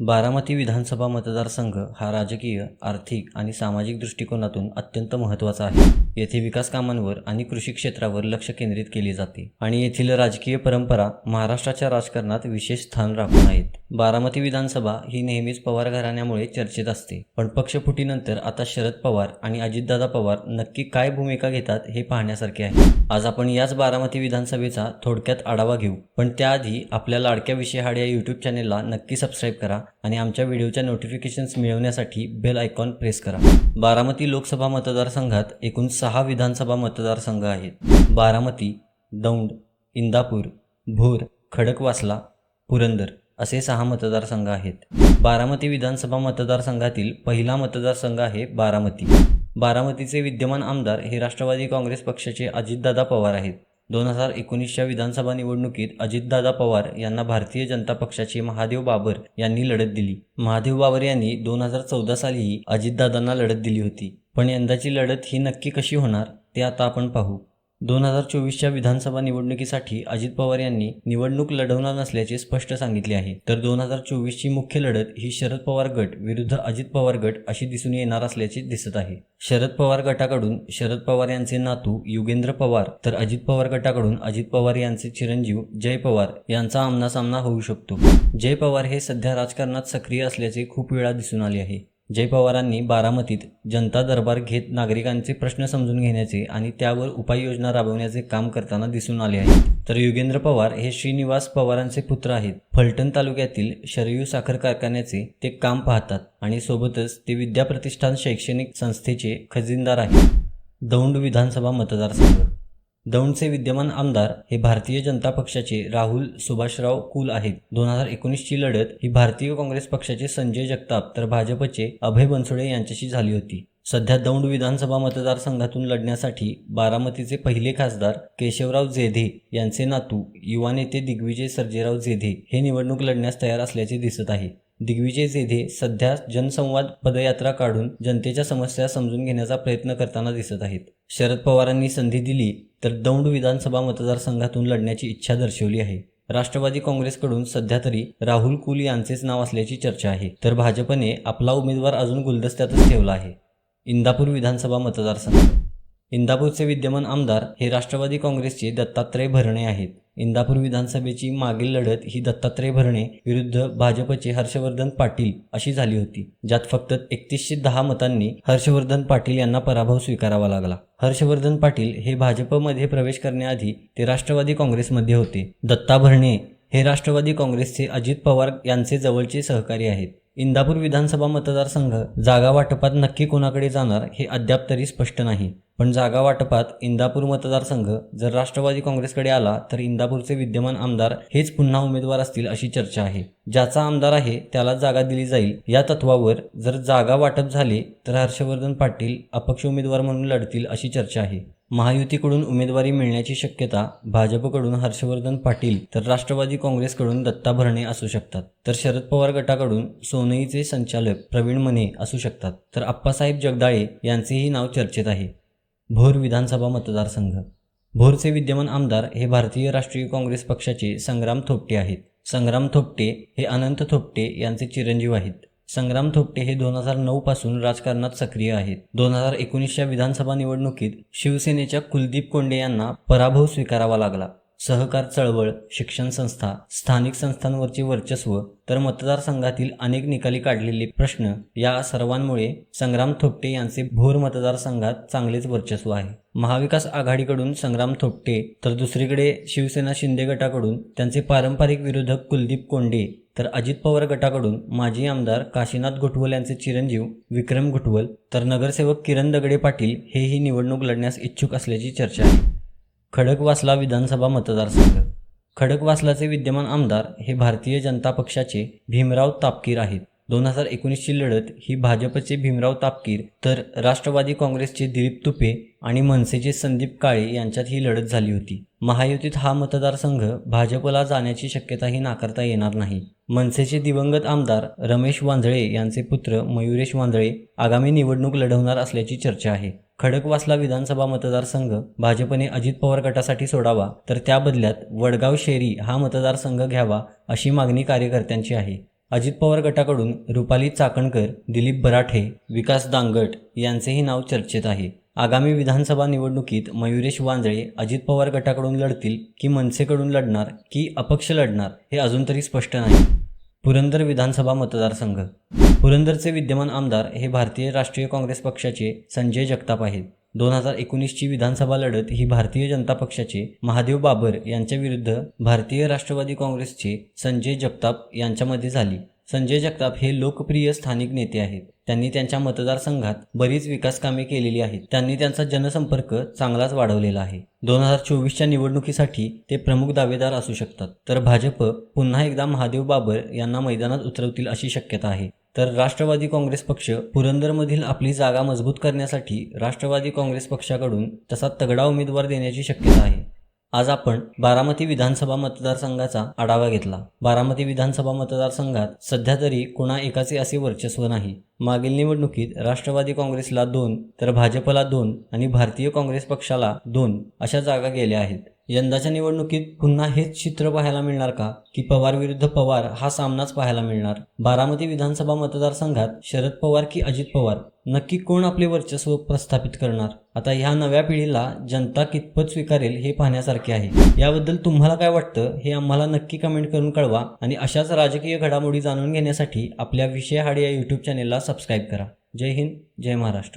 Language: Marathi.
बारामती विधानसभा मतदारसंघ हा राजकीय आर्थिक आणि सामाजिक दृष्टिकोनातून अत्यंत महत्त्वाचा आहे. येथे विकास कामांवर आणि कृषी क्षेत्रावर लक्ष केंद्रित केले जाते आणि येथील राजकीय परंपरा महाराष्ट्राच्या राजकारणात विशेष स्थान राखून आहेत. बारामती विधानसभा ही नेहमीच पवार घराण्यामुळे चर्चेत असते. पण पक्षफुटीनंतर आता शरद पवार आणि अजितदादा पवार नक्की काय भूमिका घेतात हे पाहण्यासारखे आहे. आज आपण याच बारामती विधानसभेचा थोडक्यात आढावा घेऊ. पण त्याआधी आपल्या लाडक्या विषय हाड या यूट्यूब चॅनेलला नक्की सबस्क्राईब करा आणि आमच्या व्हिडिओच्या नोटिफिकेशन्स मिळवण्यासाठी बेल आयकॉन प्रेस करा. बारामती लोकसभा मतदारसंघात एकूण सहा विधानसभा मतदारसंघ आहेत. बारामती दौंड इंदापूर भोर खडकवासला पुरंदर. असे सहा मतदारसंघ आहेत. बारामती विधानसभा मतदारसंघातील पहिला मतदारसंघ आहे बारामती. बारामतीचे विद्यमान आमदार हे राष्ट्रवादी काँग्रेस पक्षाचे अजितदादा पवार आहेत. दोन हजार एकोणीसच्या विधानसभा निवडणुकीत अजितदादा पवार यांना भारतीय जनता पक्षाचे महादेव बाबर यांनी लढत दिली. महादेव बाबर यांनी दोन हजार चौदा सालीही अजितदादांना लढत दिली होती. पण यंदाची लढत ही नक्की कशी होणार ते आता आपण पाहू. दोन हजार चोवीसच्या विधानसभा निवडणुकीसाठी अजित पवार यांनी निवडणूक लढवणार नसल्याचे स्पष्ट सांगितले आहे. तर दोन हजार चोवीसची मुख्य लढत ही शरद पवार गट विरुद्ध अजित पवार गट अशी दिसून येणार असल्याचे दिसत आहे. शरद पवार गटाकडून शरद पवार यांचे नातू युगेंद्र पवार तर अजित पवार गटाकडून अजित पवार यांचे चिरंजीव जय पवार यांचा आमनासामना होऊ शकतो. जय पवार हे सध्या राजकारणात सक्रिय असल्याचे खूप वेळा दिसून आले आहे. जय पवारांनी बारामतीत जनता दरबार घेत नागरिकांचे प्रश्न समजून घेण्याचे आणि त्यावर उपाययोजना राबवण्याचे काम करताना दिसून आले आहे. तर युगेंद्र पवार हे श्रीनिवास पवारांचे पुत्र आहेत. फलटण तालुक्यातील शरयू साखर कारखान्याचे ते काम पाहतात आणि सोबतच ते विद्याप्रतिष्ठान शैक्षणिक संस्थेचे खजिनदार आहेत. दौंड विधानसभा मतदारसंघ दौंडचे विद्यमान आमदार हे भारतीय जनता पक्षाचे राहुल सुभाषराव कुल आहेत. दोन हजार एकोणीसची लढत ही भारतीय काँग्रेस पक्षाचे संजय जगताप तर भाजपचे अभय बनसोडे यांच्याशी झाली होती. सध्या दौंड विधानसभा मतदारसंघातून लढण्यासाठी बारामतीचे पहिले खासदार केशवराव जेधे यांचे नातू युवा नेते दिग्विजय सर्जेराव जेधे हे निवडणूक लढण्यास तयार असल्याचे दिसत आहे. दिग्विजय जेधे सध्या जनसंवाद पदयात्रा काढून जनतेच्या समस्या समजून घेण्याचा प्रयत्न करताना दिसत आहेत. शरद पवारांनी संधी दिली तर दौंड विधानसभा मतदारसंघातून लढण्याची इच्छा दर्शवली आहे. राष्ट्रवादी काँग्रेसकडून सध्या तरी राहुल कुल यांचेच नाव असल्याची चर्चा आहे. तर भाजपने आपला उमेदवार अजून गुलदस्त्यातच ठेवला आहे. इंदापूर विधानसभा मतदारसंघ. इंदापूरचे विद्यमान आमदार हे राष्ट्रवादी काँग्रेसचे दत्तात्रय भरणे आहेत. इंदापूर विधानसभेची मागील लढत ही दत्तात्रय भरणे विरुद्ध भाजपचे हर्षवर्धन पाटील अशी झाली होती ज्यात फक्त एकतीसशे दहा मतांनी हर्षवर्धन पाटील यांना पराभव स्वीकारावा लागला. हर्षवर्धन पाटील हे भाजपमध्ये प्रवेश करण्याआधी ते राष्ट्रवादी काँग्रेसमध्ये होते. दत्ता भरणे हे राष्ट्रवादी काँग्रेसचे अजित पवार यांचे जवळचे सहकारी आहेत. इंदापूर विधानसभा मतदारसंघ जागा वाटपात नक्की कोणाकडे जाणार हे अद्याप तरी स्पष्ट नाही. पण जागा वाटपात इंदापूर मतदारसंघ जर राष्ट्रवादी काँग्रेसकडे आला तर इंदापूरचे विद्यमान आमदार हेच पुन्हा उमेदवार असतील अशी चर्चा आहे. ज्याचा आमदार आहे त्याला जागा दिली जाईल. या तत्वावर जर जागा वाटप झाले तर हर्षवर्धन पाटील अपक्ष उमेदवार म्हणून लढतील अशी चर्चा आहे. महायुतीकडून उमेदवारी मिळण्याची शक्यता भाजपकडून हर्षवर्धन पाटील तर राष्ट्रवादी काँग्रेसकडून दत्ता भरणे असू शकतात. तर शरद पवार गटाकडून सोनईचे संचालक प्रवीण मने असू शकतात. तर आप्पासाहेब जगदाळे यांचेही नाव चर्चेत आहे. भोर विधानसभा मतदारसंघ. भोरचे विद्यमान आमदार हे भारतीय राष्ट्रीय काँग्रेस पक्षाचे संग्राम थोपटे आहेत. संग्राम थोपटे हे अनंत थोपटे यांचे चिरंजीव आहेत. संग्राम थोपटे हे दोन हजार नऊ पासून राजकारणात सक्रिय आहेत. दोन हजार एकोणीसच्या विधानसभा निवडणुकीत शिवसेनेच्या कुलदीप कोंडे यांना पराभव स्वीकारावा लागला. सहकार चळवळ शिक्षण संस्था स्थानिक संस्थांवरचे वर्चस्व तर मतदारसंघातील अनेक निकाली काढलेले प्रश्न या सर्वांमुळे संग्राम थोपटे यांचे भोर मतदारसंघात चांगलेच वर्चस्व आहे. महाविकास आघाडीकडून संग्राम थोपटे तर दुसरीकडे शिवसेना शिंदे गटाकडून त्यांचे पारंपरिक विरोधक कुलदीप कोंडे तर अजित पवार गटाकडून माजी आमदार काशीनाथ घुटवल यांचे चिरंजीव विक्रम घुटवल तर नगरसेवक किरण दगडे पाटील हेही निवडणूक लढण्यास इच्छुक असल्याची चर्चा आहे. खडकवासला विधानसभा मतदारसंघ. खडकवासलाचे विद्यमान आमदार हे भारतीय जनता पक्षाचे भीमराव तापकीर आहेत. दोन हजार एकोणीसची लढत ही भाजपचे भीमराव तापकीर तर राष्ट्रवादी काँग्रेसचे दिलीप तुपे आणि मनसेचे संदीप काळे यांच्यात ही लढत झाली होती. महायुतीत हा मतदारसंघ भाजपला जाण्याची शक्यताही नाकारता येणार नाही. मनसेचे दिवंगत आमदार रमेश वांजळे यांचे पुत्र मयुरेश वांजळे आगामी निवडणूक लढवणार असल्याची चर्चा आहे. खडकवासला विधानसभा मतदारसंघ भाजपने अजित पवार गटासाठी सोडावा तर त्या बदल्यात वडगाव शेरी हा मतदारसंघ घ्यावा अशी मागणी कार्यकर्त्यांची आहे. अजित पवार गटाकडून रुपाली चाकणकर दिलीप बराठे विकास दांगट यांचेही नाव चर्चेत आहे. आगामी विधानसभा निवडणुकीत मयुरेश वांजळे अजित पवार गटाकडून लढतील की मनसेकडून लढणार की अपक्ष लढणार हे अजून तरी स्पष्ट नाही. पुरंदर विधानसभा मतदारसंघ. पुरंदरचे विद्यमान आमदार हे भारतीय राष्ट्रीय काँग्रेस पक्षाचे संजय जगताप आहेत. दोन हजार एकोणीसची विधानसभा लढत ही भारतीय जनता पक्षाचे महादेव बाबर यांच्या विरुद्ध भारतीय राष्ट्रवादी काँग्रेसचे संजय जगताप यांच्यामध्ये झाली. संजय जगताप हे लोकप्रिय स्थानिक नेते आहेत. त्यांनी त्यांच्या मतदारसंघात बरीच विकास कामे केलेली आहेत. त्यांनी त्यांचा जनसंपर्क चांगलाच वाढवलेला आहे. दोन हजार चोवीसच्या निवडणुकीसाठी ते प्रमुख दावेदार असू शकतात. तर भाजप पुन्हा एकदा महादेव बाबर यांना मैदानात उतरवतील अशी शक्यता आहे. तर राष्ट्रवादी काँग्रेस पक्ष पुरंदरमधील आपली जागा मजबूत करण्यासाठी राष्ट्रवादी काँग्रेस पक्षाकडून तसा तगडा उमेदवार देण्याची शक्यता आहे. आज आपण बारामती विधानसभा मतदारसंघाचा आढावा घेतला. बारामती विधानसभा मतदारसंघात सध्या तरी कुणा एकाचे असे वर्चस्व नाही. मागील निवडणुकीत राष्ट्रवादी काँग्रेसला दोन तर भाजपला दोन आणि भारतीय काँग्रेस पक्षाला दोन अशा जागा गेल्या आहेत. यंदाच्या निवडणुकीत पुन्हा हेच चित्र पाहायला मिळणार का? की पवार विरुद्ध पवार हा सामनाच पाहायला मिळणार? बारामती विधानसभा मतदारसंघात शरद पवार की अजित पवार? नक्की कोण आपले वर्चस्व प्रस्थापित करणार? आता ह्या नव्या पिढीला जनता कितपत स्वीकारेल हे पाहण्यासारखे आहे. याबद्दल तुम्हाला काय वाटतं हे आम्हाला नक्की कमेंट करून कळवा आणि अशाच राजकीय घडामोडी जाणून घेण्यासाठी आपल्या विषय हाड या यूट्यूब चॅनेलला सबस्क्राईब करा. जय हिंद जय महाराष्ट्र.